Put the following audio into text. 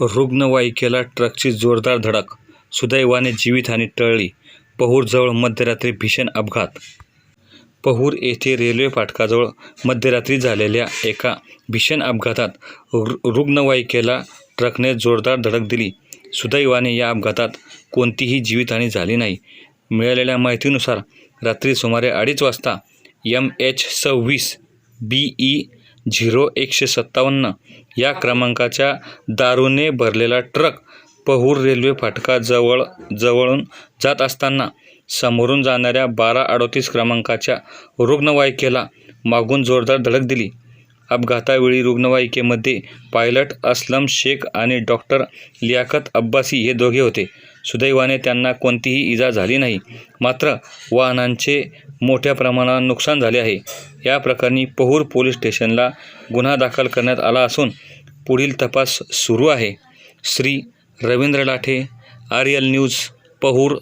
रुग्णवाहिकेला ट्रकची जोरदार धडक सुदैवाने जीवितहानी टळली. पहूरजवळ मध्यरात्री भीषण अपघात. पहूर येथे रेल्वे फाटकाजवळ मध्यरात्री झालेल्या एका भीषण अपघातात रु रुग्णवाहिकेला ट्रकने जोरदार धडक दिली. सुदैवाने या अपघातात कोणतीही जीवितहानी झाली नाही. मिळालेल्या माहितीनुसार रात्री सुमारे अडीच वाजता एम एच सव्वीस बी ई झिरो एकशे सत्तावन्न या क्रमांकाच्या दारूने भरलेला ट्रक पहूर रेल्वे फाटकाजवळ जवळून जात असताना समोरून जाणाऱ्या बारा अडोतीस क्रमांकाच्या रुग्णवाहिकेला मागून जोरदार धडक दिली. अपघातावेळी रुग्णवाहिकेमध्ये पायलट अस्लम शेख आणि डॉक्टर लियाकत अब्बासी हे दोघे होते. सुदैवाने त्यांना कोणतीही इजा झाली नाही. मात्र वाहनांचे मोठ्या प्रमाणात नुकसान झाले आहे. या प्रकरणी पहूर पोलीस स्टेशनला गुन्हा दाखल करण्यात आला असून पुढील तपास सुरू आहे. श्री रवींद्र लाठे आर्यल न्यूज पहूर.